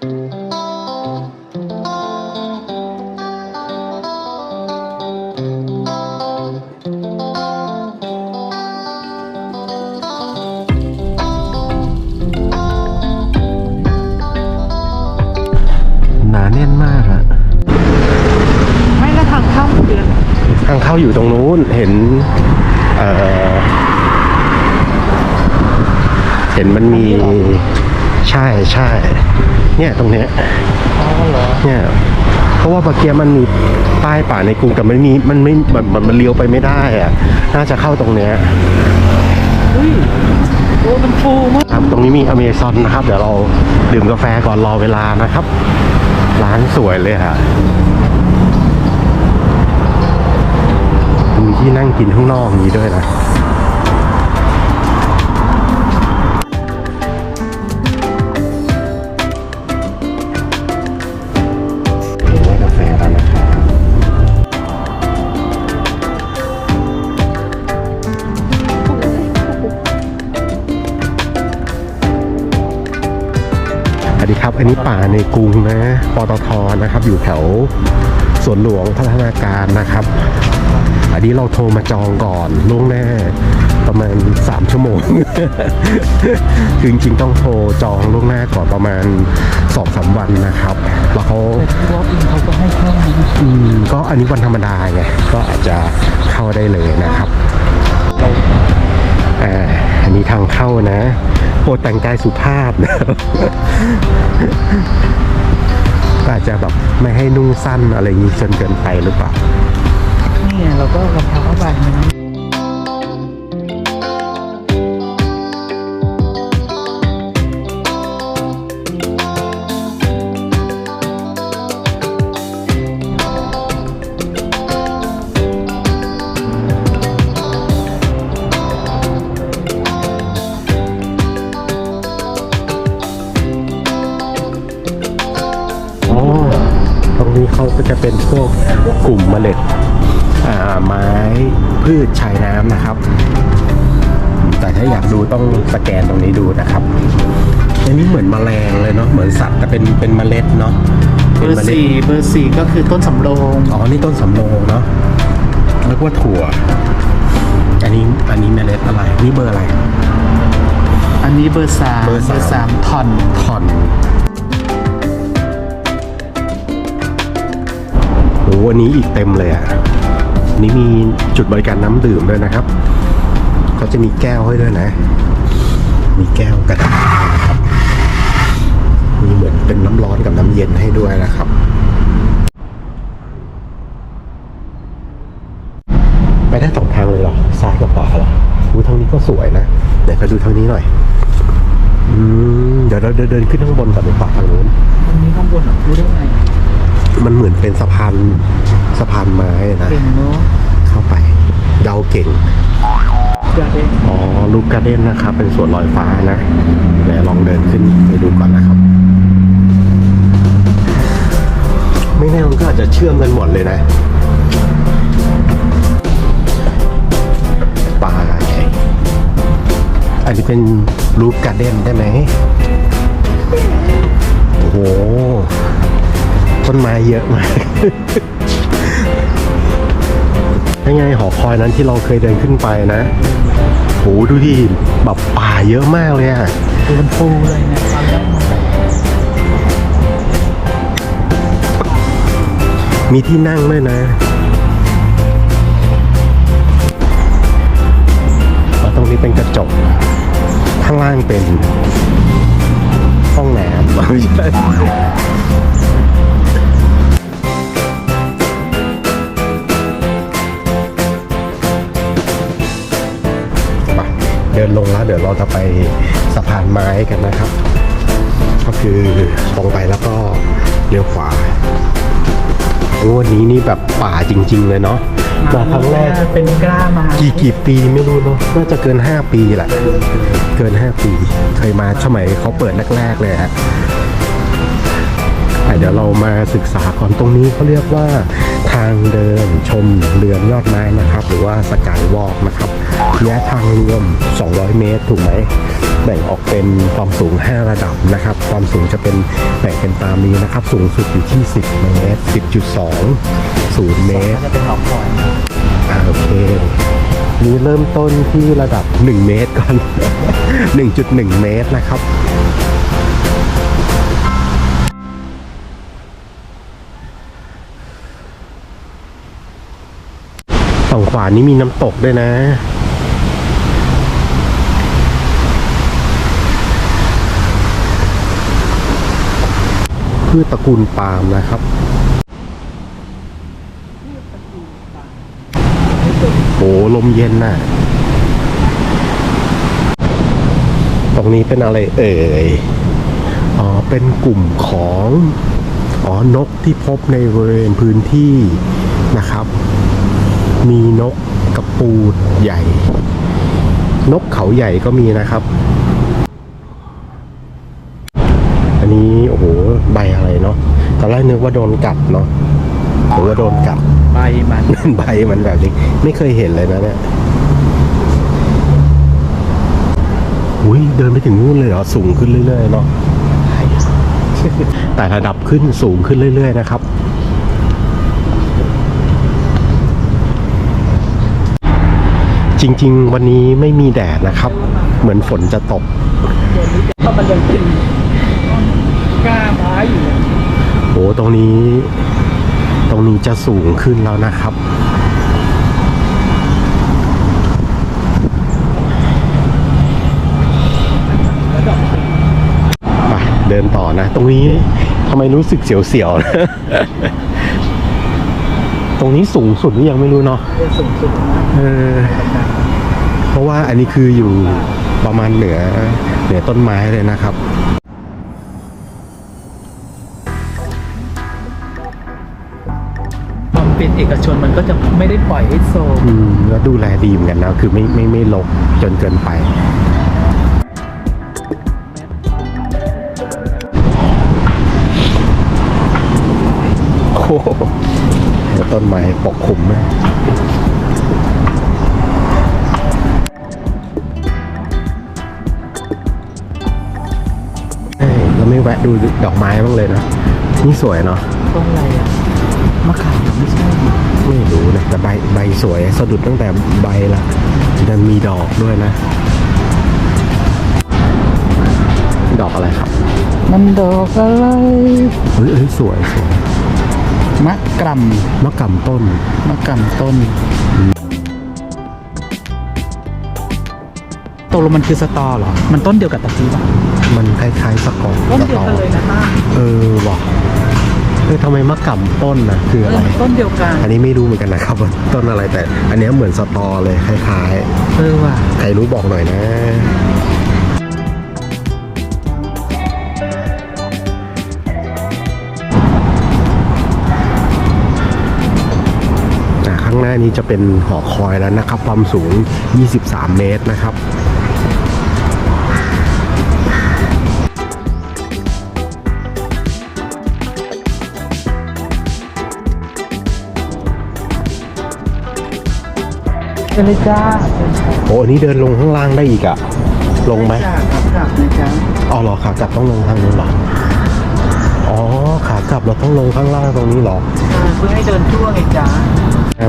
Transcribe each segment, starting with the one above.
หนาแน่นมากอะไม่ละทางเข้าเดือนทางเข้าอยู่ตรงนู้นเห็นเอ่อเห็นมันมี ใช่ใช่เนี่ยตรงเนี้ยอ๋อเหรอเนี่ยเพราะว่าเมื่อกี้มันมีป้ายป่าในกรุงแต่มันมีมันไม่มันมันมันเลี้ยวไปไม่ได้อะน่าจะเข้าตรงเนี้ยเฮ้ยโอ้มันฟูมากครับตรงนี้มีอเมซอนนะครับ เดี๋ยวเราดื่มกาแฟก่อนรอเวลานะครับ ร้านสวยเลยฮะมีที่นั่งกินข้างนอกนี้ด้วยนะ นนี้ป่าในกรุงนะ ปตทนะครับ อยู่แถวสวนหลวงพัฒนาการนะครับ อันนี้เราโทรมาจองก่อนล่วงหน้าประมาณ 3 ชั่วโมง คือจริงๆต้องโทรจองล่วงหน้าก่อนประมาณ2-3วันนะครับ แล้วเขาวอล์กอินเขาก็ให้เข้านะอืมก็อันนี้วันธรรมดาไง ก็อาจจะเข้าได้เลยนะครับ อ่าอันนี้ทางเข้านะโปรดแต่งกายสุภาพนะอาจจะแบบไม่ให้นุ่งสั้นอะไรอย่างนี้จนเกินไปหรือเปล่า นี่ไงเราก็รองเท้าผ้าใบนะ เขาก็จะเป็นพวกกลุ่มเมล็ดอ่าไม้พืชชายน้ำนะครับ แต่ถ้าอยากดูต้องสแกนตรงนี้ดูนะครับอันนี้เหมือนแมลงเลยเนาะเหมือนสัตว์แต่เป็นเป็นเมล็ดเนาะเบป็อนมร์ล็ดสี่เบอร์สี่ก็คือต้นสำโรงอ๋อนี่ต้นสำโรงเนาะนึกว่าถั่ว อันนี้อันนี้เมล็ดอะไรนี่เบอร์อะไร อันนี้เบอร์สามเบอร์สามสามทอนทอน วันนี้อีกเต็มเลยอะนี่มีจุดบริการน้ำดื่มด้วยนะครับเขาจะมีแก้วให้ด้วยนะ มีแก้วกระดาษนมีเหมือนเป็นน้ำร้อนกับน้ำเย็นให้ด้วยนะครับไปได้สองทางเลยเหรอซ้ายกับขวาเหรออู้ทางนี้ก็สวยนะเดี๋ยวไปดูทางนี้หน่อยอืมเดี๋ยวเราเดินขึ้นข้างบนก่อนดีกว่าทางนู้นตรงนี้ข้างบนอะรู้ได้ไง มันเหมือนเป็นสะพานสะพานไม้นะเก่งเนาะเข้าไปเดาเก่งเกิดเองอ๋อลูกการ์เด้นนะครับ เป็นสวนลอยฟ้านะเดี๋ยวลองเดินขึ้นไปดูก่อนนะครับ ไม่แน่มันก็อาจจะเชื่อมกันหมดเลยนะป่าไงอันนี้เป็นรูปการ์เด้นได้ไหมโอ้โห ต้นไม้เยอะมากยังไงหอคอยนั้นที่เราเคยเดินขึ้นไปนะโหดูดิแบบป่าเยอะมากเลยอะคือมันฟูเลยนะความยาวมีที่นั่งด้วยนะแล้วตรงนี้เป็นกระจก ข้างล่างเป็นห้องน้ำ เดินลงแล้ว เดี๋ยวเราจะไปสะพานไม้กันนะครับ ก็คือตรงไปแล้วก็เลี้ยวขวาโอ้วันนี้นี่แบบป่าจริง ๆ เลยเนาะมาครั้งแรกเป็นกล้ามากี่กี่ปีไม่รู้เนาะน่าจะเกิน 5 ปีแหละ เกิน 5 ปี เคยมาสมัยเขาเปิดแรก ๆ เลยฮะอะ เดี๋ยวเรามาศึกษาก่อนตรงนี้เขาเรียกว่าทางเดินชมเรือนยอดไม้นะครับ หรือว่าสกายวอล์กนะครับระยะทางรวม 200 เมตร ถูกไหมแบ่งออกเป็นความสูง 5 ระดับนะครับ ความสูงจะเป็นแบ่งเป็นตามนี้นะครับ สูงสุดอยู่ที่ 10 เมตร 10.2 0 เมตรจะเป็นหอคอยอ่าโอเคนี่เริ่มต้นที่ระดับ 1 เมตรก่อน 1.1 เมตรนะครับ ฝั่งขวานี้มีน้ำตกด้วยนะพืชตระกูลปาล์มนะครับโอ้ลมเย็นน่ะ ตรงนี้เป็นอะไรเอ่ย อ๋อ เป็นกลุ่มของ อ๋อ นกที่พบในบริเวณพื้นที่นะครับ มีนกกระปูดใหญ่ นกเขาใหญ่ก็มีนะครับ อันนี้โอ้โหใบอะไรเนาะตอนแรกนึกว่าโดนกัดเนาะหรือว่าโดนกัดใบมัน ใบมันแบบนี้ไม่เคยเห็นเลยนะเนี่ยอุ้ยเดินไปถึงนู่นเลยเหรอสูงขึ้นเรื่อยๆเนาะแต่ระดับขึ้นสูงขึ้นเรื่อย ๆ นะครับ จริง ๆ วันนี้ไม่มีแดดนะครับ เหมือนฝนจะตกเดี๋ยวนี้เพราะมันยังเป็นกล้าไม้อยู่เลยโอ้ตรงนี้ ตรงนี้จะสูงขึ้นแล้วนะครับแล้วดอกไปเดินต่อนะ ตรงนี้ทำไมรู้สึกเสียวๆนะ ตรงนี้สูงสุดหรือยังไม่รู้เนาะเรียนสูงสุดนะเออเพราะว่าอันนี้คืออยู่ประมาณเหนือเหนือต้นไม้เลยนะครับความเป็นเอกชนมันก็จะไม่ได้ปล่อยให้โซมอืมแล้วดูแลดีเหมือนกันนะคือไม่ไม่ไม่ลกจนเกินไปโอ้โหแล้ว ต้นไม้ปกคลุมไหมเอ้ยเราไม่แวะดูดอกไม้บ้างเลยนะ นี่สวยเนาะต้นอะไรอะมะขามไม่ใช่ไม่รู้นะแต่ใบใบสวยสะดุดตั้งแต่ใบละยังมีดอกด้วยนะ ดอกอะไรครับ มันดอกอะไรเฮ้ยเฮ้ยสวยสวย มะกรัมมะกำต้นมะกรัมต้นตกลงมันคือสตอเหรอ มันต้นเดียวกับตะกี้ป่ะมันคล้ายๆสกอตต้นเดียวกันเลยนะป้าเออว่ะเออทำไมมะกำต้นนะคือเออะไรอมันต้นเดียวกันอันนี้ไม่รู้เหมือนกันนะครับว่าต้นอะไรแต่ อันเนี้ยเหมือนสตอเลยคล้ายเออว่ะ ๆ ใครรู้บอกหน่อยนะ ข้างหน้านี้จะเป็นหอคอยแล้วนะครับ ความสูง 23 เมตรนะครับเชิญเลยจ้าเชิญค่ะโอ้อันนี้เดินลงข้างล่างได้อีกอะลงไหมจ้าครับกลับนะจ๊ะอ๋อเหรอขากลับต้องลงทางนู้นเหรออ๋อ ขากลับเราต้องลงข้างล่างตรงนี้เหรอเออเพื่อให้เดินทั่วไงจ๊ะ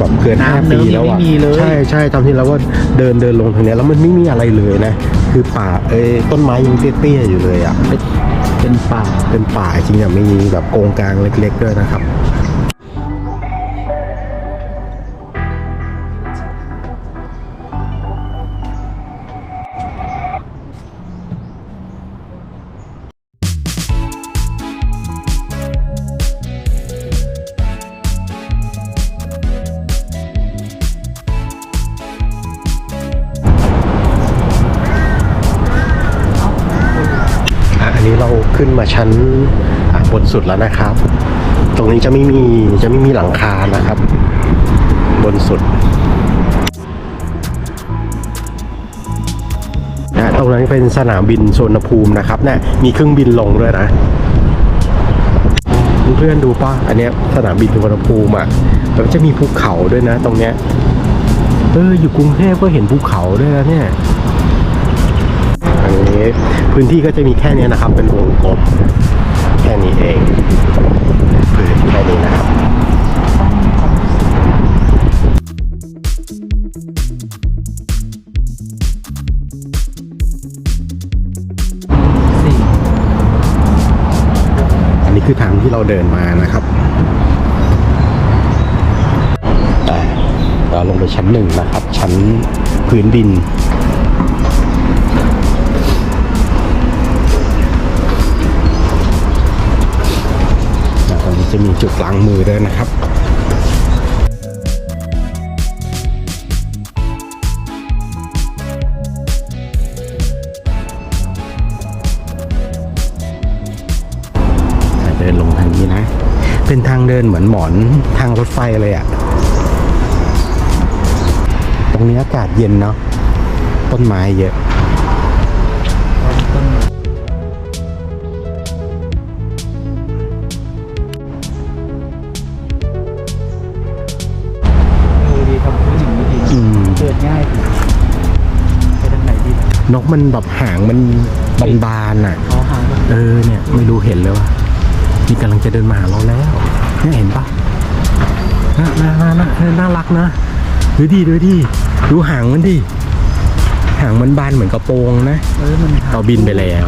แบบเกินห้าน้ำเนิ้ปีมแล้วยังอะไม่มีเลยใช่ใช่ตอนที่เราก็เดินเดินลงทางเนี้ยแล้วมันไม่มีอะไรเลยนะ คือป่าเอ้ยต้นไม้ยังเตี้ยๆอยู่เลยอะเป็นเป็นป่าเป็นป่าจริงอะมีแบบโกงกลางเล็ก ๆ ด้วยนะครับ มาชั้นบนสุดแล้วนะครับ ตรงนี้จะไม่มีจะไม่มีหลังคานะครับ บนสุดอะตรงนั้นเป็นสนามบินสุวรรณภูมินะครับเนี่ยมีเครื่องบินลงด้วยนะ เพื่อนดูป่ะ อันเนี้ยสนามบินสุวรรณภูมิอะแล้วจะมีภูเขาด้วยนะ ตรงเนี้ย เอออยู่กรุงเทพก็เห็นภูเขาด้วยนะเนี่ย อันนี้พื้นที่ก็จะมีแค่เนี้ยนะครับ เป็นวงกลมแค่นี้เองพื้นแค่นี้นะครับสี่อันนี้คือทางที่เราเดินมานะครับอ่าเราลงไปชั้นหนึ่งนะครับ ชั้นพื้นดิน จะมีจุดล้างมือด้วยนะครับเดินลงทางนี้นะ เป็นทางเดินเหมือนหมอนทางรถไฟเลยอะ่ะ ตรงนี้อากาศเย็นเนาะ ต้นไม้เยอะ นดีนกมันแบบหางมันบานๆอะเขาหางมันเออเนี่ยไม่รู้เห็นเลยว่านี่กำลังจะเดินมาหาเราแล้วเนี่ยเห็นปะน่าน่าน่าน่าน่ารักนะดูดิดูดิดูหางมันดิหางมันบานเหมือนกระโปรงนะเออมันหางเราบินไปแล้ว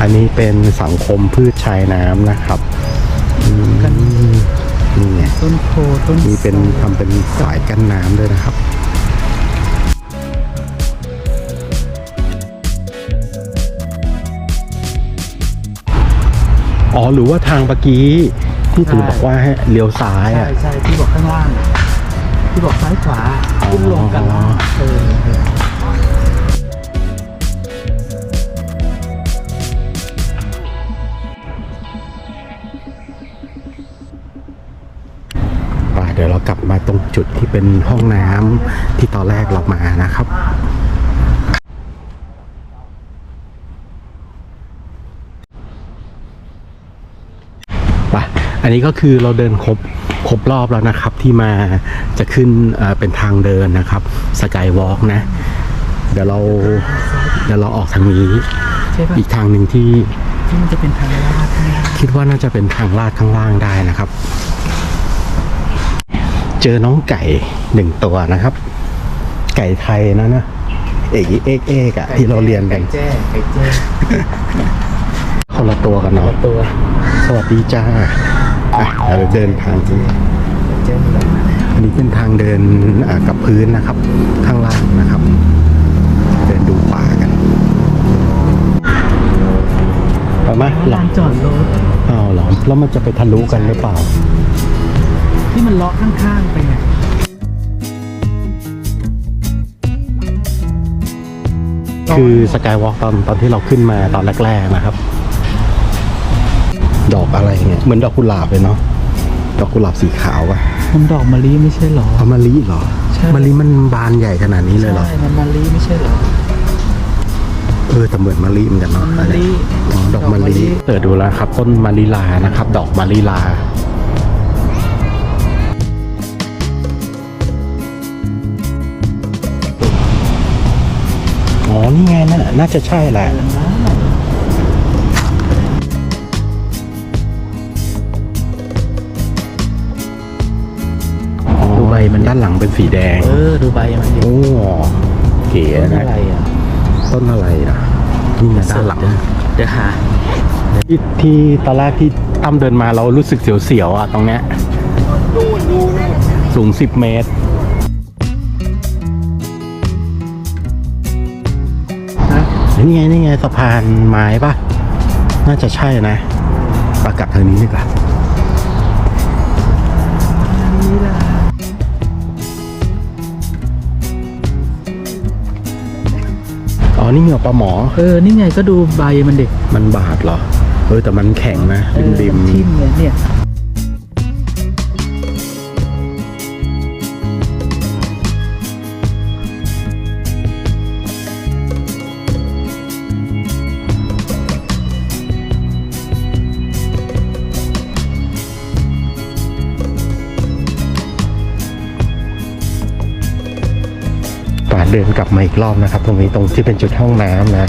อันนี้เป็นสังคมพืชชายน้ำนะครับอืมนี่ไงต้น โพต้นมีเป็นทำเป็นสายกั้นน้ำด้วยนะครับอ๋อหรือว่าทางเมื่อกี้ที่ถือบอกว่าให้เลี้ยวซ้ายใช่อะ ใช่ที่บอกข้างล่าง ที่บอกซ้ายขวาขึ้นลงกันล่างเออ ดี๋ยวเรากลับมาตรงจุดที่เป็นห้องน้ำที่ตอนแรกเรามานะครับป่ะอันนี้ก็คือเราเดินครบครบรอบแล้วนะครับ ที่มาจะขึ้นเอ่อเป็นทางเดินนะครับสกายวอล์กนะ เดี๋ยวเราเดี๋ยวเราออกทางนี้ใช่ป่ะอีกทางหนึ่งที่ที่มันจะเป็นทางลาดข้างล่างคิดว่าน่าจะเป็นทางลาดข้างล่างได้นะครับ เจอน้องไก่หนึ่งตัวนะครับ ไก่ไทยนะนะเอกเอกเอกอะที่เราเรียนกัน ไก่แจ้ไก่แจ้คนละตัวกันเนาะตัว สวัสดีจ้าอะเราเดินทางไก่แจ้แบบอันนี้เป็นทางเดินอ่ากับพื้นนะครับ ข้างล่างนะครับ เดินดูป่ากันไปไหมหลัลางนจอดรถ อ้าวเหรอแล้วมันจะไปทะลุกันหรือเปล่า ที่มันเลาะข้าง ๆ ไปไงคือสกายวอล์กตอนตอนที่เราขึ้นมาตอนแรก ๆ นะครับ ดอกอะไรเนี่ยเหมือนดอกกุหลาบเลยเนาะดอกกุหลาบสีขาวอะมันดอกมะลิไม่ใช่เหรอเอามะลิเหรอใช่มะลิมันบานใหญ่ขนาดนี้เลยเหรอใช่มันมะลิไม่ใช่เหรอเออแต่เหมือนมะลิเหมือนกันเนาะมันมะลิอ๋อดอกมะดอกมะลิลิเปิดดูแล้วครับต้นมะลิลานะครับ ดอกมะลิลา นี่ไงน่ะน่าจะใช่แหละเออนะดูใบมันด้านหลังเป็นสีแดง เออดูใบมันดิโอ้เก๋ต้นนะอะไรอะต้นอะไรอะนี่ไงด้านหลังเดี๋ยวหาที่ที่ตอนแรกที่ตั้มเดินมาเรารู้สึกเสียวๆอะตรงเนี้ยสูงสิบเมตร นะนี่ไงนี่ไงสะพานไม้ปะน่าจะใช่นะปากลับทางนี้ดีกว่านี่ล่ะอ๋อ นี่เหงือกปลาหมอ เออ นี่ไงก็ดูใบมันดิมันบาดเหรอ เออ แต่มันแข็งนะเอริมอริมมันทิ่มไงเนี่ย เดินกลับมาอีกรอบนะครับ ตรงนี้ตรงที่เป็นจุดห้องน้ำนะ